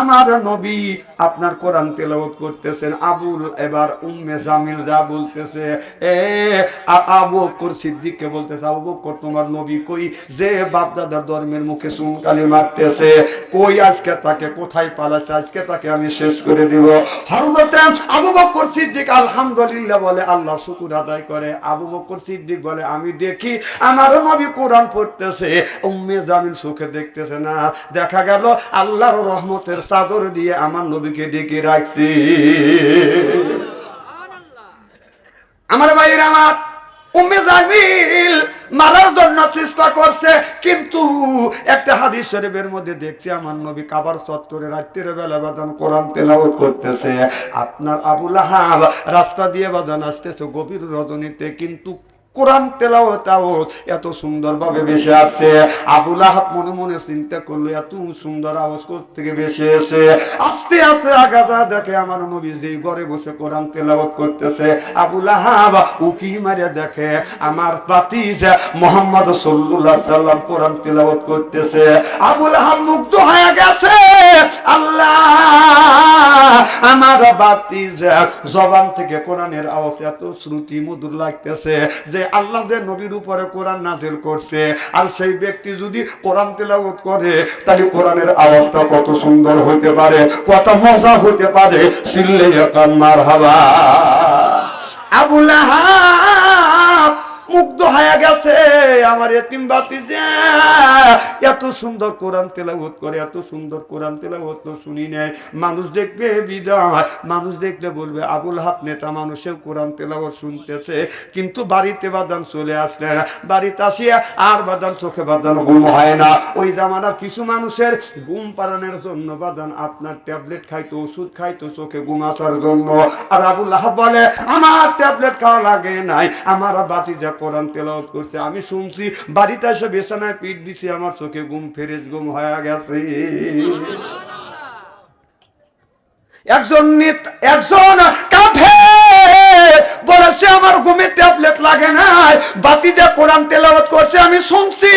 আমার নবী আপনার কোরআন তেলাওয়াত করতেছেন। আবুল এবার উম্মে জামিল যা বলতেছে, এ আবু বকর সিদ্দিককে বলতেছে, আবু বকর, তোমার নবী কই? যে বাপ দাদার ধর্মের মুখে চুনকালি মারতেছে, কই আজকে তাকে কোথায় পালাচ্ছে? আজকে তাকে আমি শেষ করে দিব। হরমতে আবু বকর সিদ্দিক আলহামদুলিল্লাহ বলে, আল্লাহ শুকুর আদায় করে। আবু বকর সিদ্দিক বলে, আমি দেখি আমার নবী কোরআন পড়তেছে। উম্মে জামিল সুখে দেখতেছে না। দেখা গেল, আল্লাহর রহমতের চাদর দিয়ে আমার নবীকে ডেকে রাখছি। আমার ভাইয়ের আমার মারার জন্য চেষ্টা করছে, কিন্তু একটা হাদিস শরীফের মধ্যে দেখছি, আমার নবী কাবার চত্বরে রাত্রির বেলা বাদান কোরআন তেলাওয়াত করতেছে। আপনার আবুল আহাব রাস্তা দিয়ে বাদান আসতেছে, গভীর রজনীতে, কিন্তু কোরআন তেলাওয়াতাও এত সুন্দরভাবে বেশি আছে। আবুল আহাব মনে মনে চিন্তা করল, এত সুন্দর আওয়াজ থেকে বেশি এসে? আস্তে আস্তে আগাজা দেখে আমার নবী যেই ঘরে বসে কোরআন তেলাওয়াত করতেছে, আবুল আহাব উকি মারে দেখে, আমার প্রাতিজ মোহাম্মদ সাল্লাল্লাহু সাল্লাম কোরআন তেলাওয়াত করতেছে, আবুল আহাব মুগ্ধ হয়ে গেছে। আল্লাহ, আমার বাতিজ জবান থেকে কোরআনের আওয়াজ এত শ্রুতি মধুর লাগতেছে যে আল্লাহ যে নবীর উপরে কোরআন নাজিল করছে, আর সেই ব্যক্তি যদি কোরআন তেলাওয়াত করে, তাহলে কোরআনের আওয়াজটা কত সুন্দর হতে পারে, কত মজা হতে পারে। সিল্লে কান্নার হাবা আবুল মুগ্ধ হয়ে গেছে, আমার এতিম বাতি যে এত সুন্দর কোরআন তেলাওয়াত করে, এত সুন্দর কোরআন তেলাওয়াত তো শুনি নাই। মানুষ দেখবে বিদায়, মানুষ দেখলে বলবে, আবুল হাত নেতা মানুষের কোরআন তেলাওয়াত শুনতেছে, কিন্তু বাড়িতে বাদান চলে আসলে না। বাড়িতে আসিয়া আর বাদান চোখে বাদান ঘুম হয় না। ওই জামানার কিছু মানুষের ঘুম পালানোর জন্য বাদান আপনার ট্যাবলেট খাইতো, ওষুধ খাইতো, চোখে ঘুম আসার জন্য। আর আবুল আহাব বলে, আমার ট্যাবলেট খাওয়া লাগে নাই। আমার বাতি যা কোরআন তেলাওয়াত করছে। আমি শুনছি, বাড়িতে এসে বেছানায় পিঠ দিছি আমার চোখে ঘুম ফেরেজ ঘুম হয়ে গেছে। একজন একজন কাফে বলেছে আমার ঘুমের ট্যাবলেট লাগে নাই। বাতি যে কোরআন তেলাওয়াত করছে, আমি শুনছি।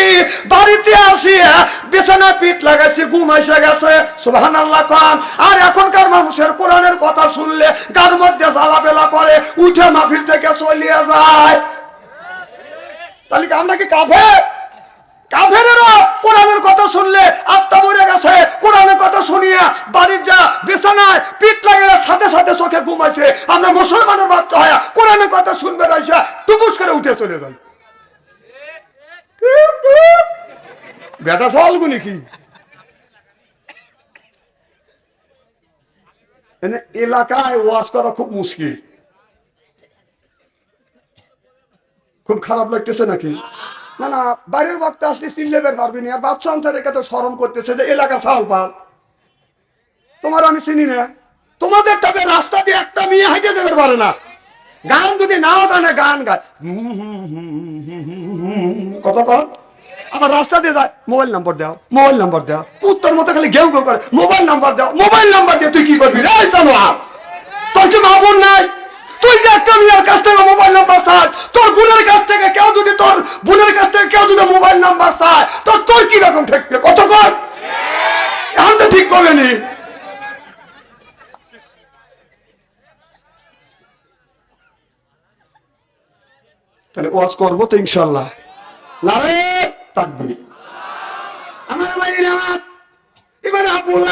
বাড়িতে আসিয়া বিছানা পিঠ লাগাইছি, ঘুম এসে গেছে। সুবহানাল্লাহ খান আর এখনকার মানুষের কোরআনের কথা শুনলে গার মধ্যে জ্বালাবেলা করে, উঠে মাহফিল থেকে চলিয়ে যায়। তাহলে আমরা কি কাফে কোরআনের কথা শুনলে আত্মা মরে গেছে। কোরআনের কথা শুনিয়া বাড়ির যা বিছানায় পিঠ লাগে সাথে সাথে চোখে ঘুমাইছে আমরা মুসলমানের হয় কোরআনের কথা শুনবে করে উঠে চলে বেটা এলাকায় ওয়াজ করা খুব মুশকিল। খুব খারাপ লাগতেছে নাকি? না না বাইরের বক্তা আসলে চিনলেবের পারবি না। আর বাচ্চা অন্তরে কত সরম করতেছে যে এলাকা চাল পাল। তোমার আমি চিনি না। তোমাদের তবে রাস্তা দিয়ে একটা মেয়ে হাইটে যেতে পারে না। গান যদি নাও জানে, গান গায়। কত কর আবার রাস্তা দিয়ে যায়, মোবাইল নাম্বার দাও, মোবাইল নাম্বার দাও। কুত্তর মতো খালি ঘেউ ঘেউ করে, মোবাইল নাম্বার দাও, মোবাইল নাম্বার দিয়ে তুই কি করবি? রে চলো তোর কি মা বোন নাই? তুই যে একটা মেয়ের কাছ থেকে মোবাইল নাম্বার চাই তোর বোনের কাছ থেকে কেউ যদি, তোর বোনের কাছ থেকে কেউ যদি মোবাইল নাম্বার চায় তোর তোর কি রকম ঠেকবে? কর? এখন তো ঠিক করবে নি তাহলে ওয়াজ করব তো ইনশাল্লাহ নারে থাকবে আমার ভাইয়ের আমার এবার আবুল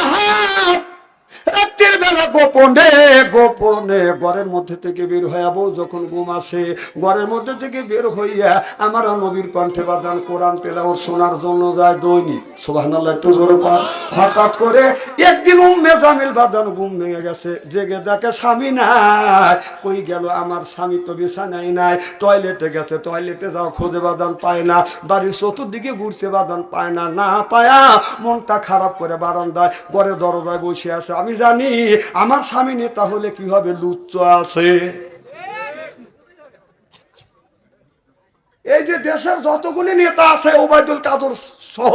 রাত্রির বেলা গোপনে গোপনে ঘরের মধ্যে থেকে বের হয়ে বউ যখন ঘুম আসে, ঘরের মধ্যে থেকে বের হইয়া আমার নবীর কণ্ঠে বাদান কোরআন তেলাওয়াত শোনার জন্য যায় দৈনিক। সুবহানাল্লাহ, একটু জোরে হঠাৎ করে একদিন উম্মে জামিল বাদান ঘুম ভেঙে গেছে। জেগে দেখে স্বামী নাই। কই গেল আমার স্বামী তো বিছানাই নাই। টয়লেটে গেছে, টয়লেটে যাও খোঁজে বাদান পায় না। বাড়ির চতুর্দিকে ঘুরছে বাদান পায় না না পায়া মনটা খারাপ করে বারান্দায় ঘরে দরজায় বসে আছে। আমি জানি, আমার স্বামী নেতা হলে কি হবে? লুচ্চ আছে। এই যে দেশের যতগুলি নেতা আছে, ওবায়দুল কাদর সহ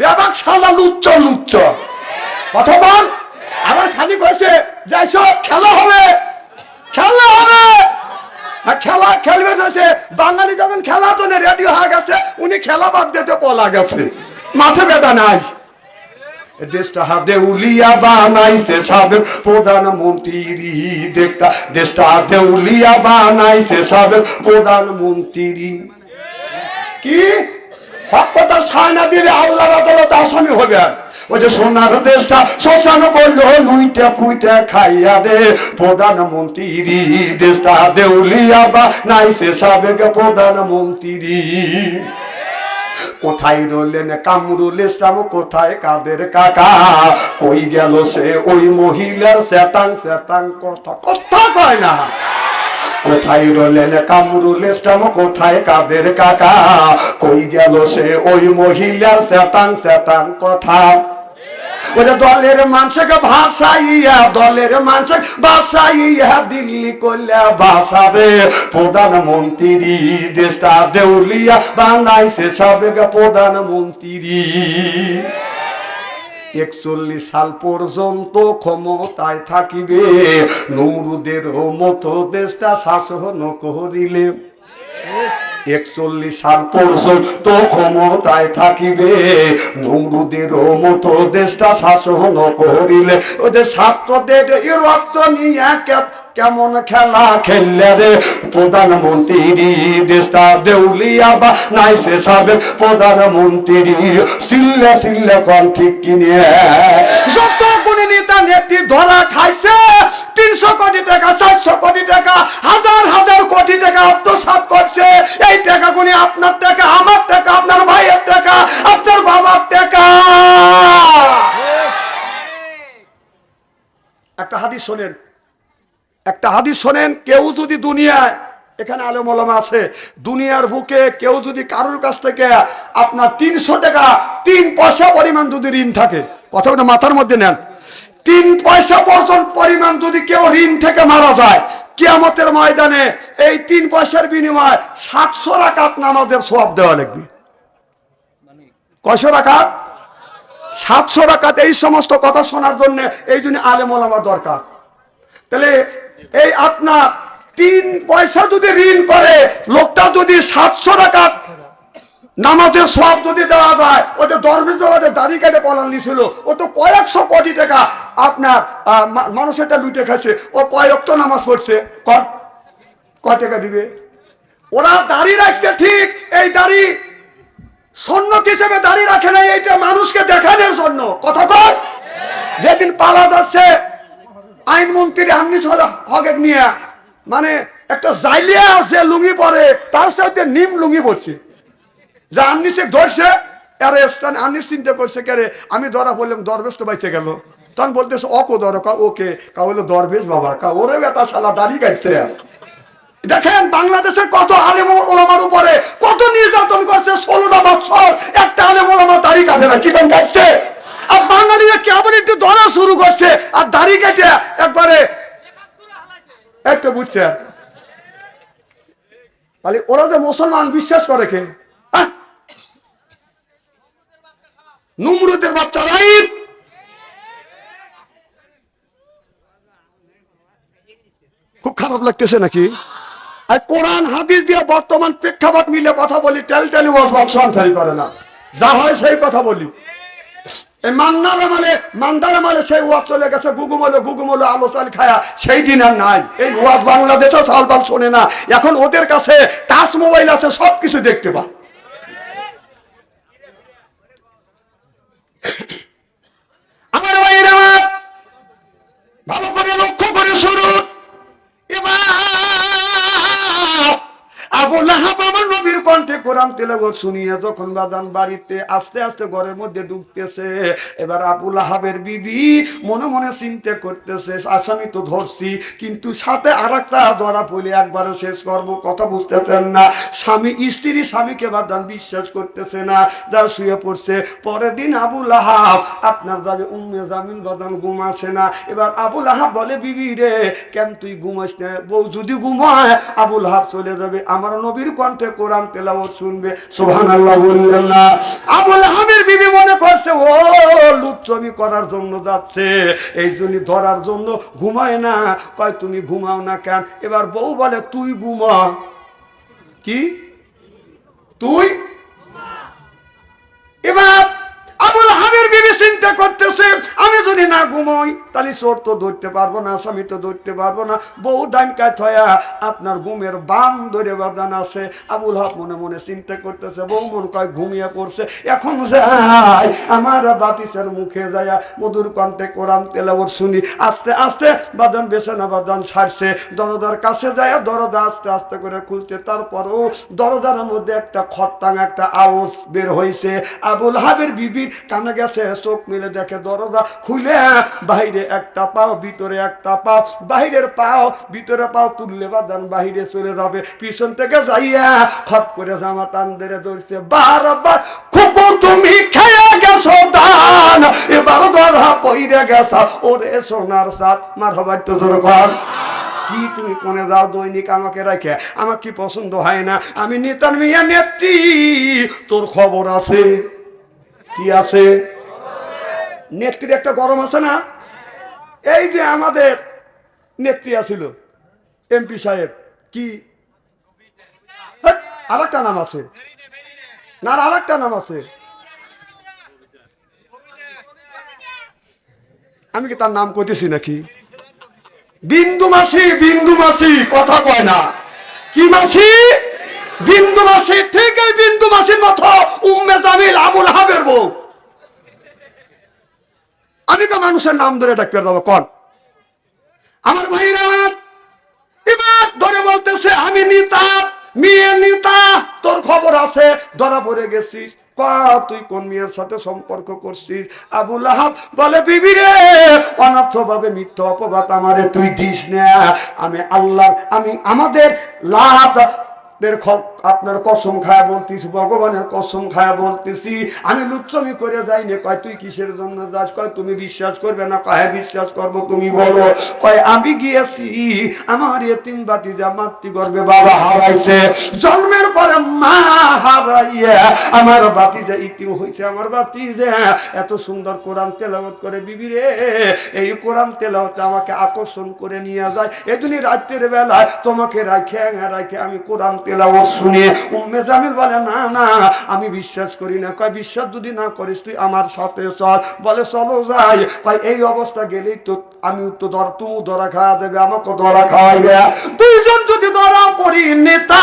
ব্যাপক সালা লুচ্চ লুচ্চ। কতক্ষণ আবার খালি কয়েছে যাইছ, খেলা হবে খেলা হবে। খেলা খেলবে যাচ্ছে বাঙালি যখন খেলার জন্য রেডিও হয়ে গেছে, উনি খেলা বাদ দিতে পলা গেছে। মাঠে বেদা নাই। দেশটা দেউলিয়া বানাইছে সাবেক প্রধানমন্ত্রী দেখটা দেশটা। দেউলিয়া বানাইছে সাবেক প্রধানমন্ত্রী কি? হক কথা সায় না দিলে আল্লাহর আদালত আসামি হবে। ওই যে সোনার দেশটা শ্মশান করল, লুইটা পুইটা খাইয়া দে। প্রধানমন্ত্রী দেশটা দেউলিয়া বা নাইসে সাবেক প্রধানমন্ত্রী কোথায় রইলেন কামরুল ইসলাম? কোথায় কাদের কাকা? কই গেল সে? ওই মহিলার স্যাটাং স্যাটাং কথা কথা কয় না। কোথায় রলেন কামরুল ইসলাম? কোথায় কাদের কাকা? কই গেল সে? ওই মহিলার স্যাটাং স্যাটাং কথা। ওটা দলের মানুষকে ভাষাইয়া, দলের মানুষ ভাষাইয়া দিল্লি করলে ভাষাবে। প্রধানমন্ত্রী দেশটা দেউলিয়া বানাইছে সাবেক প্রধানমন্ত্রী। একচল্লিশ সাল পর্যন্ত ক্ষমতায় থাকিবে। নৌরুদের মতো দেশটা শাসন করিলে। একচল্লিশ সাল পর্যন্ত ক্ষমতায় থাকিবে। নৌরুদের মতো দেশটা শাসন করিলে ওদের ছাত্রদের রক্ত নিয়ে কেমন খেলা খেললে রে? প্রধানমন্ত্রী দেশটা দেউলিয়া বা নাইসে সাবে। প্রধানমন্ত্রী সিল্লে সিল্লে কন। ঠিক কোন নেতা নেত্রী ধরা খাইছে। তিনশো কোটি টাকা, চারশো কোটি টাকা, হাজার হাজার কোটি টাকা আত্মসাৎ করছে। এই টাকা গুনি আপনার টাকা, আমার টাকা, আপনার ভাইয়ের টাকা, আপনার বাবার টাকা। একটা হাদিস শোনেন। একটা হাদিস শোনেন, কেউ যদি দুনিয়ায়, এখানে আলমলমা আছে, দুনিয়ার বুকে কেউ যদি কারোর কাছ থেকে আপনার তিনশো টাকা, তিন পয়সা পরিমাণ যদি ঋণ থাকে কথাটা মাথার মধ্যে নেন। তিন পয়সা পর্যন্ত পরিমাণ যদি কেউ ঋণ থেকে মারা যায়, কিয়ামতের ময়দানে এই তিন পয়সার বিনিময়ে সাতশো রাকাত নামাজের সব দেওয়া লাগবে। কয়শো রাকাত? সাতশো রাকাত এই সমস্ত কথা শোনার জন্য এই জন্য আলেমলামার দরকার। তাহলে এই আপনার তিন পয়সা যদি ঋণ করে, লোকটা যদি সাতশো টাকা নামাজের সব যদি দেওয়া যায় ওদের দরবেশ বাবাদের দাড়ি কেটে পলান ছিল ও তো কয়েকশো কোটি টাকা আপনার মানুষেরটা লুটে খাচ্ছে, ও কয়েক তো নামাজ পড়ছে? কয় টাকা দিবে? ওরা দাড়ি রাখছে ঠিক, এই দাড়ি সন্ন্যত হিসেবে দাঁড়িয়ে রাখে না এইটা মানুষকে দেখানোর জন্য। কথা কর। যেদিন পালা যাচ্ছে আইনমন্ত্রী আমনি হকেক নিয়ে মানে একটা জাইলিয়া যে লুঙ্গি পরে, তার সাথে নিম লুঙ্গি পড়ছে যে সে ধরছে, আরে স্থান আমনি চিন্তা করছে কে রে? আমি ধরা বললাম দরবেশ তো বাইচে গেল। তখন বলতেছে, অকো ধরো, কা, ওকে, কা হলো দরবেশ বাবা, কা, ওরে বেটা শালা, দাড়ি কাটছে। দেখেন, বাংলাদেশের কত আলেম ওলামার উপরে কত নির্যাতন করছে, ষোলোটা বছর একটা আলেম ওলামা দাড়ি কাটে না, কি কোন কাটছে? আর বাঙালিরা কেমন একটু ধরা শুরু করছে, আর দাড়ি কেটে একবারে একটু বুঝছে তাহলে ওরা যে মুসলমান, বিশ্বাস করে কে? নুমরুদের বাচ্চা রাইট। খুব খারাপ লাগতেছে নাকি? আর কোরআন, হাদিস দিয়ে বর্তমান প্রেক্ষাপট মিলে কথা বলি টেল টেলি সঞ্চারি করে না। যা হয় সেই কথা বলি। এই মান্নার মানে মান্দার মানে সেই ওয়াজ চলে গেছে, গুগুমলো গুগুমলো আলো চাল খায়া। সেই দিন আর নাই। এই ওয়াজ বাংলাদেশে সালবাল শোনে না। এখন ওদের কাছে টাচ মোবাইল আছে সব কিছু দেখতে পায়। আমার ভাইয়ের আমার। ভালো করে লক্ষ্য কোরআন তেলাওয়াত শুনিয়ে যখন বাদান বাড়িতে আস্তে আস্তে ঘরের মধ্যে ঢুকতেছে, এবার আবুল লাহাবের বিবি মনে মনে চিন্তা করতেছে আসামি তো ধরছি, কিন্তু সাথে আর একটা ধরা পড়লে একবারে শেষ করব, কথা বুঝতেছেন না। স্বামী, স্ত্রী স্বামীকে বাদান বিশ্বাস করতেছে না, যা শুয়ে পড়ছে। পরের দিন আবু লাহাব, আপনার যাবে উম্মে জামিন বাদান ঘুম আসে না। এবার আবু লাহাব বলে, বিবি রে, কেন তুই ঘুমাস বউ যদি ঘুমায় আবুল লাহাব চলে যাবে। আমার নবীর কণ্ঠে কোরআন তেলাওয়াত শুনবে। সুবহানাল্লাহ বললেন না আবু লাহাবের বিবি মনে করছে, ও লুচ্চমি করার জন্য যাচ্ছে। এই জন্য ধরার জন্য ঘুমায় না। কয়, তুমি ঘুমাও না কেন? এবার বউ বলে, তুই ঘুমা। কি? তুই? এবার আবুল চিন্তা করতেছে, আমি যদি না ঘুমোই, তাহলে চোর তো ধরতে পারব না, স্বামী তো ধরতে পারব না। বউ ডানকায় থয়া আপনার ঘুমের বাম ধরে বাদান আছে। আবুল হক মনে মনে চিন্তা করতেছে, বউ মন কয় ঘুমিয়ে পড়ছে। এখন যাই, আমার বাতিসের মুখে যায় মধুর কণ্ঠে কোরআন তেলাবর শুনি। আস্তে আস্তে বাদান বেছে না বাদান ছাড়ছে দরদার কাছে যায় দরদা আস্তে আস্তে করে খুলছে। তারপরও দরজার মধ্যে একটা খত্তাং একটা আওয়াজ বের হয়েছে আবুল হাবের বিবির কানে গেছে চোখ মিলে দেখে দরজা খুলে। বাইরে একটা পাও, ভিতরে একটা পাও, বাইরের পাও, ভিতরে পাও তুললে বাদান বাইরে চলে যাবে। পিছন থেকে যাইয়া খপ করে জামা টান ধরে ধরছে। বারবার খুকু তুমি খেয়ে গেছো দান। এবার ধরা পইরে গেছা। ওরে সোনার সাত মার হবার তো জোর কর। কি তুমি কোনে যাও দৈনিক আমাকে রাখে? আমার কি পছন্দ হয় না? আমি নেতার মিয়া নেত্রী। তোর খবর আছে? কি আছে? নেত্রী একটা গরম আছে না? এই যে আমাদের নেত্রী আছিল, এমপি সাহেব, কি? আর একটা নাম আছে। না আর একটা নাম আছে। আমি কি তার নাম কইতেছি নাকি? বিন্দু মাসি বিন্দু মাসি, কথা কয় না। কি মাসি? বিন্দু মাসি, ঠিক এই বিন্দু মাসির মতো উম্মে জামিল আবুল হাবের বউ। আমি তো মানুষের নাম ধরে ডাক্তার দেবো, কন। আমার ভাইরা, এবার ধরে বলতেছে, আমি নিতা, মেয়ে নিতা, তোর খবর আছে, ধরা পড়ে গেছিস। তুই কোন মেয়ের সাথে সম্পর্ক করছিস? আবুল আহাব বলে, বিবি রে অনর্থ ভাবে মিথ্যা অপবাদ আমারে তুই দিস না। আমি আল্লাহ আমি আমাদের লাভ আপনার কসম খায়া বলতেছি, ভগবানের কসম খায়া বলতেছি। আমি লুচ্ছমি করে যাই না, কয়, তুই কিসের জন্য যাস? কয়, তুমি বিশ্বাস করবে না? কয় হ্যাঁ বিশ্বাস করব, তুমি বলো। কয়, আমি গিয়েছি, আমার এতিম বাতি যা মাতৃ গর্বে বাবা হারাইছে। জন্মের পরে মা হারাইয়া আমার বাতি যে ইতিম হয়েছে আমার বাতি যে এত সুন্দর কোরআন তেলাওয়াত করে, বিবি রে, এই কোরআন তেলাওয়াতে আমাকে আকর্ষণ করে নিয়ে যায়। এদিনই রাত্রের বেলায় তোমাকে রাখে রাখে আমি কোরআন তেলাওয়াত শুনি উম্মে জামিল বলে, না না, আমি বিশ্বাস করি না। কয়, বিশ্বাস যদি না করিস, তুই আমার সাথে চল। বলে, চলো যাই। কয়, এই অবস্থা গেলেই তো আমি তো ধর তুমি ধরা খাওয়া দেবে আমাকে ধরা খাওয়াইবে। দুইজন যদি ধরা পড়ি, নেতা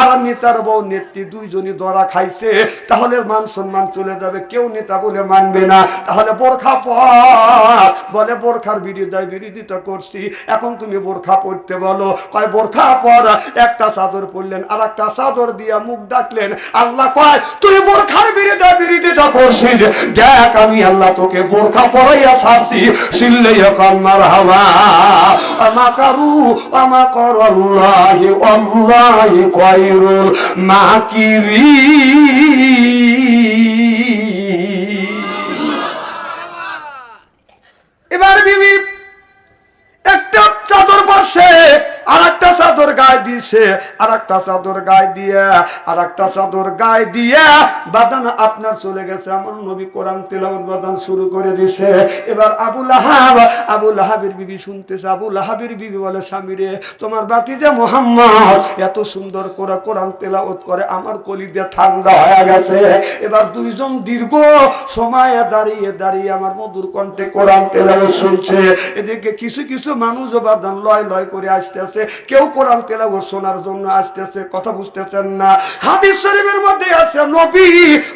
আর নেতার বউ নেত্রী দুইজনই ধরা খাইছে, তাহলে মান সম্মান চলে যাবে। কেউ নেতা বলে মানবে না। তাহলে বোরখা পর। বলে, বোরখার বিরোধিতা বিরোধিতা করছি, এখন তুমি বোরখা পড়তে বলো। কয়, বোরখা পর, একটা চাদর পরলেন আর একটা চাদর দিয়া মুখ ডাকলেন, আল্লাহ কয়, তুই বোরখার বিরোধিতা বিরোধিতা করছিস? দেখ, আমি আল্লাহ তোকে বোরখা পরাইয়া ছাড়ছি। হাওয়া আমা কারু, আমা কর কয়রুল এবার বিবি দিয়েছে আর একটা চাদর গায়ে দিয়ে আর একটা চাদর গায়ে দিয়ে বাদান আপনার চলে গেছে। আমার নবী কোরআন বাদান শুরু করে দিছে। এবার আবুল আহাব আবুল আহাবের বিবি শুনতেছে। আবুল আহাবের বিবি বলে মোহাম্মদ এত সুন্দর করে কোরআন করে, আমার কলি দিয়ে ঠান্ডা হয়ে গেছে। এবার দুইজন দীর্ঘ সময় দাঁড়িয়ে দাঁড়িয়ে আমার মধুর কণ্ঠে কোরআন তেলাওয়াত শুনছে। এদিকে কিছু কিছু মানুষ বাদান লয় লয় করে আসতে আসতেছে। কেউ কোরআন তেলাওয়াত শোনার জন্য আসতেছে, কথা বুঝতেছেন না। হাদিস শরীফের মধ্যে আছে, নবী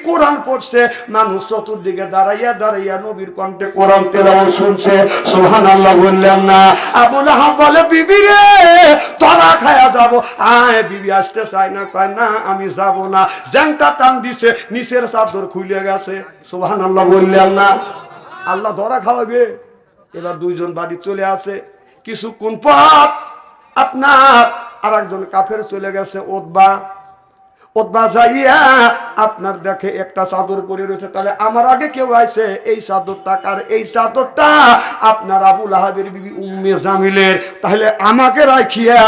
কোরআন পড়ছে, মানুষ চতুর্দিকে দাঁড়াইয়া দাঁড়াইয়া নবীর কণ্ঠে কোরআন তেলাওয়াত শুনছে। সুবহানাল্লাহ বললেন না আবুল আহাব বলে, বিবি রে তোরা খায়া যাব। আয়, বিবি আসতে চায় না, কয়, না, আমি যাব না। জ্যাংটা টান দিছে, নিচের চাদর খুলে গেছে। সুবহানাল্লাহ বললেন না, আল্লাহ ধরা খাওয়াবে। এবার দুইজন বাড়ি চলে আসে। কিছুক্ষণ পর আপনার আর একজন কাফের চলে গেছে ওদবা আপনার দেখে একটা চাদর পরে রয়েছে, তাহলে আমার আগে কেউ আইছে, এই চাদরটা কার? এই চাদরটা আপনার আবুল আহাবের বিবি উম্মে জামিলের। তাহলে আমাকে রাখিয়া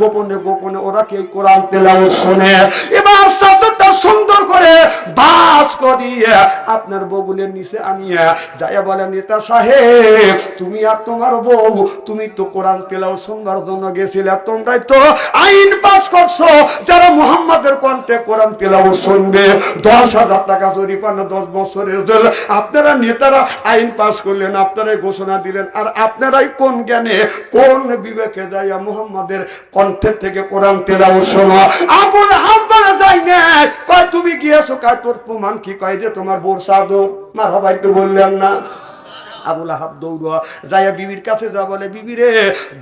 গোপনে গোপনে ওরা কে কোরআন তেলাওয়াত শোনে? এবার চাদরটা সুন্দর করে বাস করিয়া আপনার বগুলের নিচে আনিয়া যাইয়া বলে, নেতা সাহেব, তুমি আর তোমার বউ, তুমি তো কোরআন তেলাও শোনবার জন্য গেছিলে, তোমরাই তো আইন পাস করছ, যারা মোহাম্মদের কণ্ঠে কোরআন তেলাও শুনবে, দশ হাজার টাকা জরিমানা দশ বছরের জন্য আপনারা নেতারা আইন পাশ করলেন, আপনারাই ঘোষণা দিলেন, আর আপনারাই কোন জ্ঞানে, কোন বিবেকে যাইয়া মুহাম্মাদের কণ্ঠের থেকে কোরআন তেলাও শোনো। আবুল হাব্বালা যাই না, কয়, তুমি গিয়েছো? কয়, তোর প্রমাণ কি? কয় যে তোমার বোর সাদর মার তো বললেন না। আবুল আহাব দৌড় যাইয়া বিবির কাছে যা বলে, বিবি রে,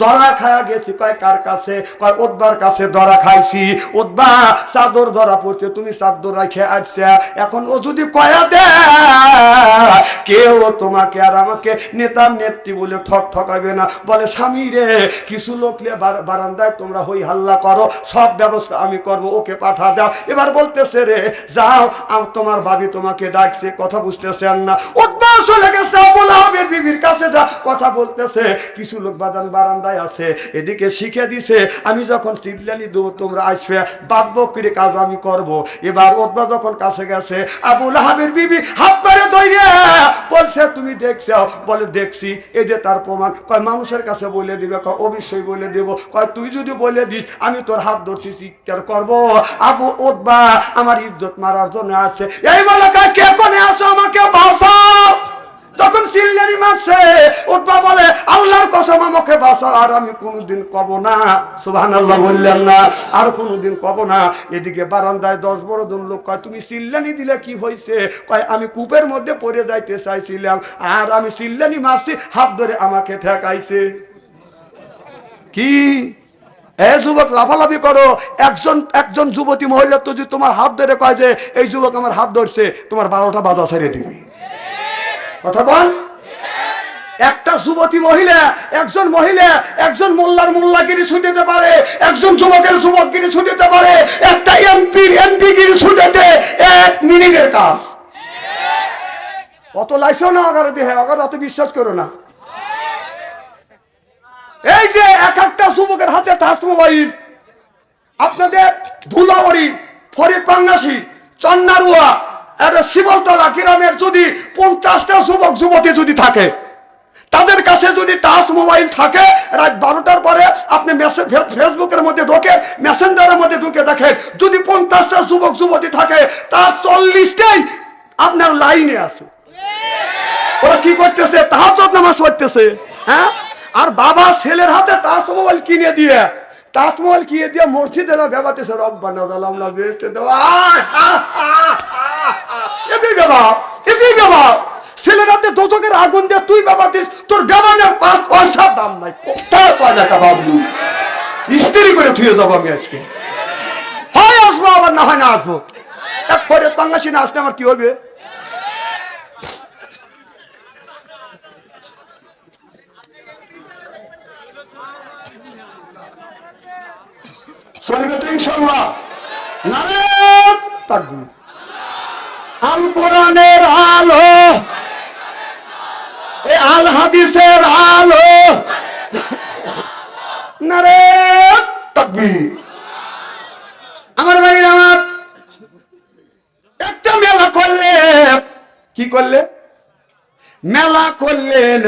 দরা খায়া গেছি। কয়, কার কাছে? কয় ওদবার কাছে দরা খাইছি। ওদবা চাদর ধরা পড়ছে, তুমি চাদর রাখে আসছে এখন ও যদি কয়া দে, কেউ তোমাকে আর আমাকে নেতা নেত্রী বলে ঠক ঠকাবে না। বলে, স্বামী রে, কিছু লোক নিয়ে বারান্দায় তোমরা হই হাল্লা করো, সব ব্যবস্থা আমি করব, ওকে পাঠা দাও। এবার বলতেছে রে, যাও তোমার ভাবি তোমাকে ডাকছে, কথা বুঝতেছেন না। উদ্বা চলে গেছে আবুল আহমেদ বিবির কাছে যা কথা বলতেছে, কিছু লোক বাদান বারান্দায় আছে, এদিকে শিখে দিছে, আমি যখন সিডলানি দেবো, তোমরা আসবে বাদ বকরি কাজ আমি করব। এবার ওদবা যখন কাছে গেছে, আবুল আহমেদ বিবি হাত পারে দইরে বলছে, তুমি দেখছ বলে, দেখছি। এই যে তার প্রমাণ। কয়, মানুষের কাছে বলে দিবে, কয়, অবশ্যই বলে দেব। কয়, তুই যদি বলে দিস, আমি তোর হাত ধরছি, চিৎকার করব। আবু ওদবা আমার ইজ্জত মারার জন্য আছে এই বলে কে কোনে আসো আমাকে বাঁচাও? যখন সিল্লারি মারছে উঠবা বলে, আল্লাহর কসম আমাকে বাঁচাও, আর আমি কোনোদিন কব না। সুবহান আল্লাহ বললেন না, আর কোনোদিন কব না। এদিকে বারান্দায় দশ বড় জন লোক কয়, তুমি সিল্লানি দিলে কি হয়েছে কয়, আমি কূপের মধ্যে পড়ে যাইতে চাইছিলাম, আর আমি সিল্লানি মারছি, হাত ধরে আমাকে ঠেকাইছে। কি? এ যুবক, লাফালাফি করো। একজন একজন যুবতী মহিলা তো যদি তোমার হাত ধরে কয় যে, এই যুবক আমার হাত ধরছে, তোমার বারোটা বাজা ছেড়ে দিবে। কথা বল। একটা যুবতী মহিলা, একজন মহিলা, একজন মোল্লার মোল্লাগিরি ছুটিতে পারে, একজন যুবকের যুবকগিরি ছুটিতে পারে, একটা এমপির এমপি গিরি ছুটেতে এক মিনিটের কাজ। অত লাইসেও না অগারে দেহে অগার অত বিশ্বাস করো না। এই যে এক একটা যুবকের হাতে টাচ মোবাইল, আপনাদের ধুলাবড়ি ফরিদ বাংলাসি চন্নারুয়া আর শিবলতলা গ্রামের যদি পঞ্চাশটা যুবক, যুবতী যদি থাকে, তাদের কাছে যদি টাচ মোবাইল থাকে, রাত বারোটার পরে আপনি মেসেজ ফেসবুকের মধ্যে ঢোকে মেসেঞ্জারের মধ্যে ঢুকে দেখেন, যদি পঞ্চাশটা যুবক, যুবতী থাকে, তার চল্লিশটাই আপনার লাইনে আছে। ওরা কি করতেছে? তাহাজত নামাজ পড়তেছে। হ্যাঁ? আর বাবা ছেলের হাতে টাচ মোবাইল কিনে দিয়ে, টাচ কিনে দিয়ে মসজিদে না বেবাতেছে রব্বানা দালাম না বেসতে দেওয়া এমনি বেবা এমনি বেবা ছেলের হাতে আগুন দিয়ে তুই বেবাতিস, তোর বেবানের পাঁচ পয়সার দাম নাই। কোথায় পায় না বাবু স্ত্রী করে থুয়ে যাব আমি আজকে। হয় আসব, আবার না হয় না আসব। এক পরে বাংলাদেশে না আসলে আমার কি হবে? চলবে তো ইনশাল্লাহ। নারে তাকবীর। আল কোরআনের আলো। আল হাদিসের আলো। নারে তাকবীর। আমার ভাইয়ের আমার একটা মেলা করলে কি করলে মেলা করলেন।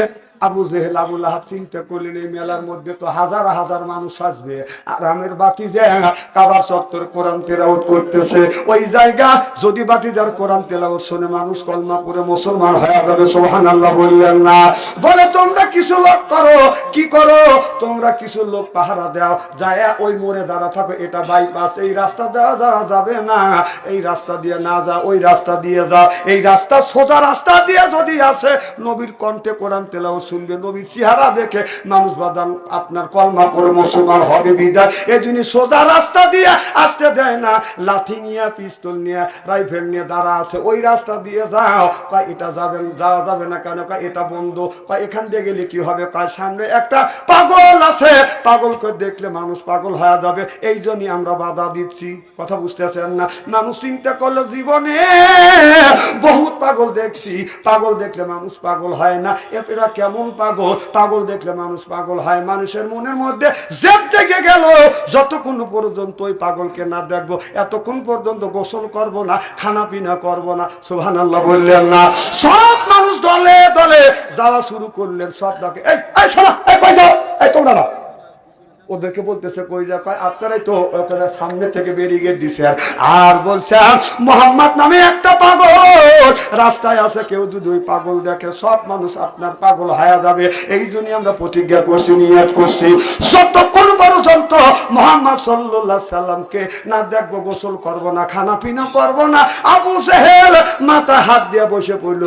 আবু জেহেল, আবু লাহাব চিন্তা করলেন এই মেলার মধ্যে তো হাজার হাজার মানুষ আসবে। আরামের বাতি যে কাবার চত্বর কোরআন তেলাওত করতেছে, ওই জায়গা যদি বাতি যার কোরআন তেলাওত শুনে মানুষ কলমা করে মুসলমান হয়ে যাবে সোহান আল্লাহ বললেন না। বলে, তোমরা কিছু লোক করো, কি করো? তোমরা কিছু লোক পাহারা দাও, যায় ওই মোড়ে দাঁড়া থাকো, এটা বাইপাস এই রাস্তা দেওয়া যাওয়া যাবে না। এই রাস্তা দিয়ে না যা, ওই রাস্তা দিয়ে যা, এই রাস্তা সোজা রাস্তা দিয়ে যদি আসে, নবীর কণ্ঠে কোরআন তেলাও শুনবে নবীর চেহারা দেখে মানুষ বাদান আপনার কলমা করে মুসলমান হবে বিদায়। এই জন্য সোজা রাস্তা দিয়ে আসতে দেয় না। লাঠি নিয়ে, পিস্তল নিয়ে, রাইফেল নিয়ে দাঁড়া আছে। ওই রাস্তা দিয়ে যাও। কয়, এটা যাবেন যাওয়া যাবে না কেন? কয়, এটা বন্ধ। কয়, এখান দিয়ে গেলে কি হবে? কয়, সামনে একটা পাগল আছে। পাগলকে দেখলে মানুষ পাগল হয়ে যাবে। এই জন্যই আমরা বাধা দিচ্ছি। কথা বুঝতেছেন না? মানুষ চিন্তা করল, জীবনে বহুত পাগল দেখছি, পাগল দেখলে মানুষ পাগল হয় না। এরা কেমন পাগল? পাগল দেখলে মানুষ পাগল হয়। মানুষের মনের মধ্যে জেদ জেগে গেল, যতক্ষণ পর্যন্ত ওই পাগলকে না দেখব, এতক্ষণ পর্যন্ত গোসল করব না খানা পিনা করব না। সোহান আল্লাহ বললেন না। সব মানুষ দলে দলে যাওয়া শুরু করলেন, সব ডাকে, এই শোনা, এই, কই যাও? এই, তোমরা ওদেরকে বলতেছে, কই যা, কয়, আপনারাই তো ওখানে সামনে থেকে ব্যারিকেড দিছেন আর আর বলছে, মোহাম্মদ নামে একটা পাগল। রাস্তায় আছে, কেউ যদি ওই পাগল দেখে, সব মানুষ আপনার পাগল হায়া যাবে। এই জন্য আমরা প্রতিজ্ঞা করছি, নিয়াত করছি। যতক্ষণ পর্যন্ত মোহাম্মদ সাল্লাহ সাল্লামকে না দেখব, গোসল করব না খানা পিনা করব না, আবু সেহেল মাথা হাত দিয়ে বসে পড়ল।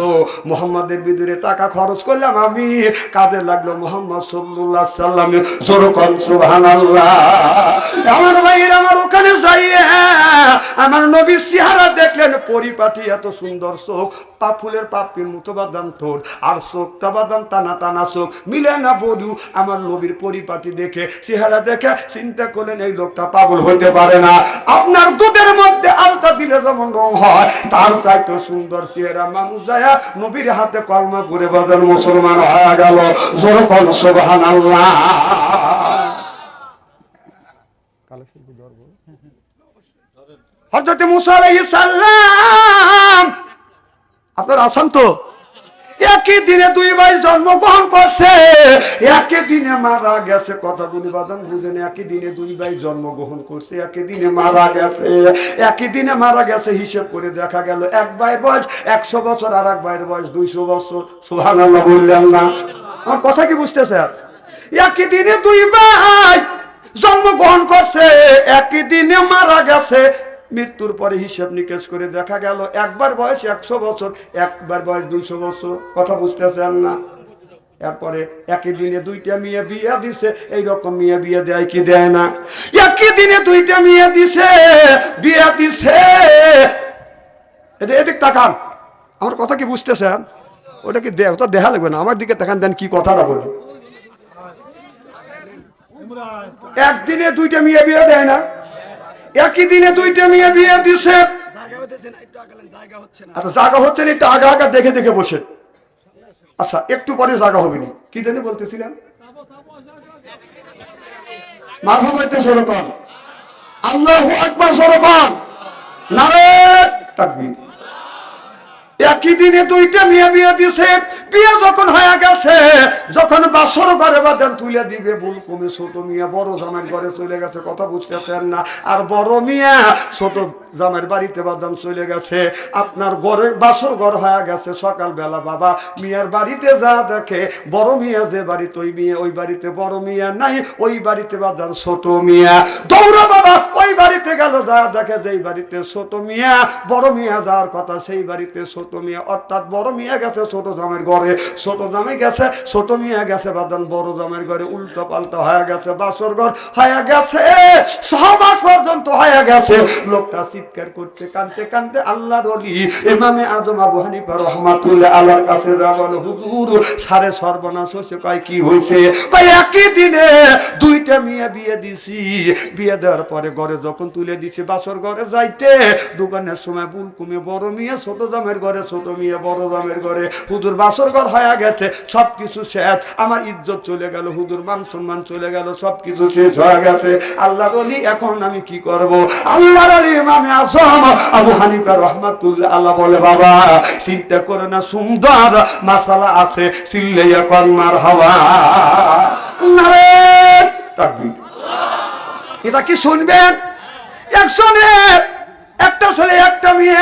মোহাম্মদের বিদুরে টাকা খরচ করলাম আমি। কাজে লাগল মোহাম্মদ সাল্লাহ সাল্লাম জোরকন সুবহানাল্লাহ। আমার ভাইয়ের আমার ওখানে যাইয়ে, আমার নবীর চেহারা দেখলেন, পরিপাটি এত সুন্দর চোখ, পা ফুলের পাপির মতো বাদাম তোর আর চোখটা বাদাম টানা টানা চোখ। মিলে না বলু, আমার নবীর পরিপাটি দেখে, চেহারা দেখে চিন্তা করলেন, এই লোকটা পাগল হইতে পারে না। আপনার দুধের মধ্যে আলতা দিলে যেমন রং হয়, তার চাইতে সুন্দর চেহারা মানুষ যায় নবীর হাতে কলমা করে বাজার মুসলমান হয়ে গেল। জোর কল সোবাহান আল্লাহ হজরত মুসা আপনার আসান তো? একই দিনে দুই ভাই জন্মগ্রহণ করছে, একই দিনে মারা গেছে। কথা গুলি বাদন বুঝেন, একই দিনে দুই ভাই জন্মগ্রহণ করছে, একই দিনে মারা গেছে। একই দিনে মারা গেছে, হিসেব করে দেখা গেল, এক ভাইয়ের বয়স একশো বছর আর এক ভাইয়ের বয়স দুইশো বছর। সুহান আল্লাহ বললেন না। আমার কথা কি বুঝতেছে একই দিনে দুই ভাই জন্মগ্রহণ করছে, একই দিনে মারা গেছে মৃত্যুর পরে হিসাব নিকেশ করে দেখা গেল, একবার বয়স একশো বছর, একবার বয়স দুইশো বছর। কথা বুঝতেছেন না? এরপরে একই দিনে দুইটা মেয়ে বিয়ে দিছে, এইরকম মেয়ে বিয়ে দেয় কি দেয় না? একই দিনে দুইটা মেয়ে দিছে, বিয়ে দিছে। এদিক তাকান। আমার কথা কি বুঝতেছেন? ওটা কি তো দেখা লাগবে না। আমার দিকে তাকান, দেন কি কথাটা বলি। একদিনে দুইটা মেয়ে বিয়ে দেয় না? একই দিনে দুইটা মেয়ে বিয়ে দিছে। জাগা জায়গা হচ্ছে না। একটু আগা আগা দেখে দেখে বসে আচ্ছা একটু পরে জায়গা হবে না। কি জানি বলতেছিলেন? মাথা বইতে সরকম আল্লাহ একবার সরকম নারে তাকবীর। একই দিনে দুইটা মেয়ে বিয়ে দিছে, বিয়ে যখন হয়ে গেছে, যখন বাসর ঘরে বাদান তুলে দিবে, ভুল কমে ছোট মিয়া, বড় জামাইয়ের ঘরে চলে গেছে, কথা বুঝতেছেন না। আর বড় মিয়া, ছোট জামাইয়ের বাড়িতে বাদাম চলে গেছে। আপনার ঘরে বাসর ঘর হয়ে গেছে, সকালবেলা বাবা, মিয়ার বাড়িতে যা দেখে, বড় মিয়া যে বাড়িতে, ওই মিয়া, ওই বাড়িতে বড় মিয়া নাই, ওই বাড়িতে বাদাম ছোট মিয়া। দৌড়া বাবা, ওই বাড়িতে গেল, যা দেখে যেই বাড়িতে ছোট মিয়া, বড় মিয়া যাওয়ার কথা সেই বাড়িতে ছোট মিয়া, অর্থাৎ বড় মিয়া গেছে ছোট জামের ঘরে। ছোট জামে গেছে, ছোট মিয়া গেছে বাদান বড় জামের ঘরে। উল্টো পাল্টা হয়ে গেছে, বাসর ঘর হয়ে গেছে, সমাজ পর্যন্ত হয়ে গেছে। লোকটা চিৎকার করতে কানতে কানতে আল্লাহর অলি ইমামে আজম আবু হানিফা রহমাতুল্লাহ আল্লাহর কাছে যাবেন হুজুর, সারে সর্বনাশ হয়েছে, কয় কি হয়েছে? কয়, একই দিনে দুইটা মেয়ে বিয়ে দিছি। বিয়ে দেওয়ার পরে ঘরে যখন তুলে দিছি, বাসর ঘরে যাইতে, দোকানের সময় বুল কমে বড় মেয়ে ছোট দামের ঘরে ছোট মেয়ে বড় দামের ঘরে। হুজুর বাসর ঘর হয়ে গেছে সব কিছু শেষ। আমার ইজ্জত চলে গেল হুজুর মান সম্মান চলে গেল সব কিছু শেষ হয়ে গেছে। আল্লাহ বলি, এখন আমি কি করব? আল্লাহর আলী ইমামে আসম আবু হানিফা রহমাতুল্লাহ, আল্লাহ বলে, বাবা চিন্তা করে না, সুন্দর মাসালা আছে সিল্লাইয়া কর্মার হওয়া। নারে এটা কি শুনবেন? একজনে একটা ছেলে একটা মেয়ে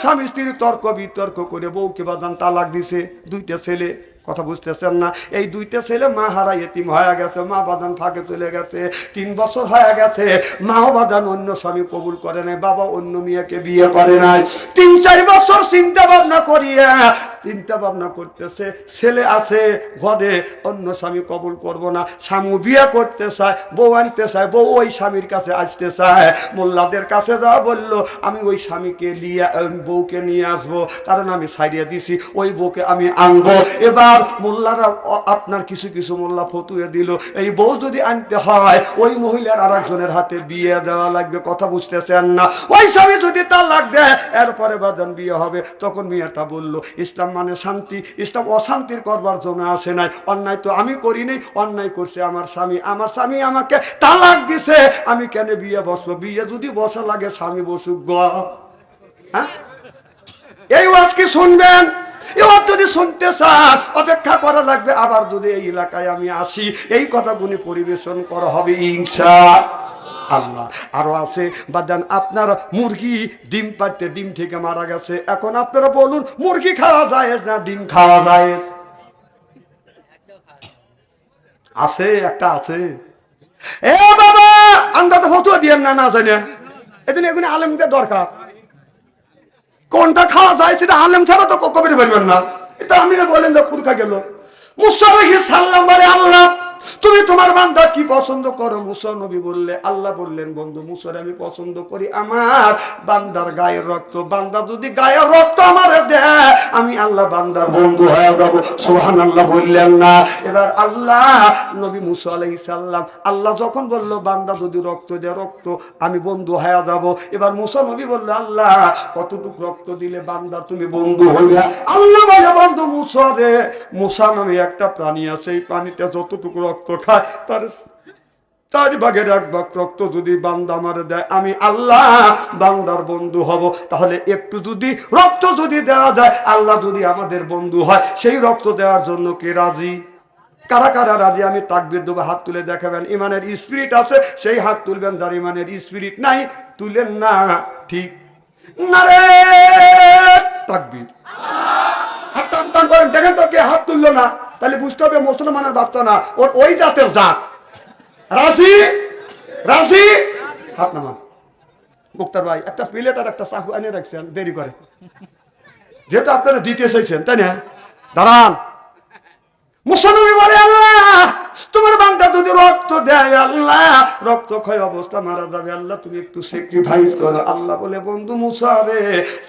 স্বামী স্ত্রীর তর্ক বিতর্ক করে বউকে বাদান তালাক দিছে দুইটা ছেলে কথা বুঝতেছেন না? এই দুইটা ছেলে মা হারা এতিম হয়ে গেছে, মা বাদান ফাঁকে চলে গেছে, তিন বছর হয়ে গেছে, মাও বাদান অন্য স্বামী কবুল করে নাই বাবা অন্য মেয়েকে বিয়ে করে নাই তিন, চার বছর চিন্তা ভাবনা করিয়ে চিন্তা ভাবনা করতেছে, ছেলে আছে, ঘরে অন্য স্বামী কবুল করব না, স্বামী বিয়ে করতে চায়, বউ আনতে চায়, বউ ওই স্বামীর কাছে আসতে চায়। মোল্লাদের কাছে যাওয়া বলল, আমি ওই স্বামীকে নিয়ে বউকে নিয়ে আসব, কারণ আমি সাইডিয়ে দিছি, ওই বউকে আমি আনব। এবার মোল্লারা আপনার কিছু কিছু মোল্লা ফতুয়ে দিল। এই বউ যদি আনতে হয়, ওই মহিলার আর একজনের হাতে বিয়ে দেওয়া লাগবে, কথা বুঝতেছেন না। ওই স্বামী যদি তালাক দেয়, এরপরে বাদন বিয়ে হবে। তখন মেয়েটা বলল, ইসলাম মানে শান্তি। ইসলাম অশান্তির করবার জন্য আসে নাই। অন্যায় তো আমি করি নাই, অন্যায় করছে আমার স্বামী। আমার স্বামী আমাকে তালাক দিছে। আমি কেন বিয়ে বসবো? বিয়ে যদি বসা লাগে, স্বামী বসুক গ। হ্যাঁ? এই ওয়াজ কি শুনবেন? এবার যদি শুনতে চান, অপেক্ষা করা লাগবে, আবার যদি এই এলাকায় আমি আসি, এই কথাগুলি পরিবেশন করা হবে, ইনশা আল্লাহ। আরও আছে বাদান আপনার মুরগি ডিম পাড়তে ডিম থেকে মারা গেছে। এখন আপনারা বলুন, মুরগি খাওয়া যায় না, ডিম খাওয়া যায়? আছে, একটা আছে। এ বাবা, আন্দাজ হতো দিয়ে না না জানে। এদিন এগুলো আলেমদের দরকার। কোনটা খাওয়া যায় সেটা আলেম ছাড়া তো কবির পারবেন না। এটা আমি বলেন তো খুরকা গেল। সাল্লাম বলে, আল্লাহ তুমি তোমার বান্দা কি পছন্দ করো? মুসা নবী বললে, আল্লাহ বললেন, বন্ধু, মুসার আমি পছন্দ করি আমার বান্দার গায়ের রক্ত। বান্দা যদি গায়ের রক্ত আমার দেয়, আমি আল্লাহ বান্দার বন্ধু হয়ে যাব। সোহান আল্লাহ বললেন না। এবার আল্লাহ নবী মুসা আলাই সাল্লাম আল্লাহ যখন বলল, বান্দা যদি রক্ত দেয়, রক্ত, আমি বন্ধু হয়ে যাব। এবার মুসা নবী বলল, আল্লাহ, কতটুকু রক্ত দিলে বান্দা তুমি বন্ধু হইয়া? আল্লাহ বন্ধু, মুসা রে, মুসা নামে একটা প্রাণী আছে, এই প্রাণীটা যতটুকু রক্ত খায় তার চারি ভাগের এক ভাগ রক্ত যদি বান্দা মারে দেয়, আমি আল্লাহ বান্দার বন্ধু হব। তাহলে একটু যদি রক্ত যদি দেওয়া যায়, আল্লাহ যদি আমাদের বন্ধু হয়, সেই রক্ত দেওয়ার জন্য কে রাজি? কারা কারা রাজি? আমি তাকবির দেবো হাত তুলে দেখাবেন। ইমানের স্পিরিট আছে, সেই হাত তুলবেন যার ইমানের স্পিরিট নাই, তুলেন না। ঠিক না রে! তাকবির। দেখেন তো কে হাত তুললো না। তাহলে বুঝতে হবে মুসলমানের বাচ্চা না, ওর ওই জাতের জাত। রাজি? রাজি? হাত নামান। মুক্তার ভাই, একটা প্লেট আর একটা চাকু এনে রাখছেন, দেরি করে। যেহেতু আপনারা দিতে চাইছেন, তাই না? দাঁড়ান। মুসলমান বলে, আল্লাহ! তোমার বান্দা যদি রক্ত দেয় আল্লাহ, রক্ত ক্ষয় অবস্থা মারা যাবে। আল্লাহ, তুমি একটু স্যাক্রিফাইস করো। আল্লাহ বলে, বন্ধু মুসারে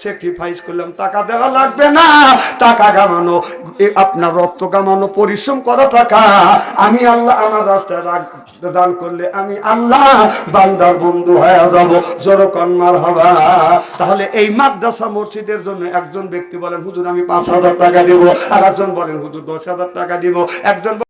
স্যাক্রিফাইস করলাম। টাকা দেওয়া লাগবে না। টাকা কামানো আপনার রক্ত কামানো, পরিশ্রম করা টাকা। আমি আল্লাহ, আমার রাস্তায় দান করলে আমি আল্লাহ বান্দার বন্ধু হয়ে যাব। জড় কন্যার হবা। তাহলে এই মাদ্রাসা মসজিদের জন্য একজন ব্যক্তি বলেন, হুজুর, আমি পাঁচ হাজার টাকা দেবো। আর একজন বলেন, হুজুর, দশ হাজার টাকা দিব। একজন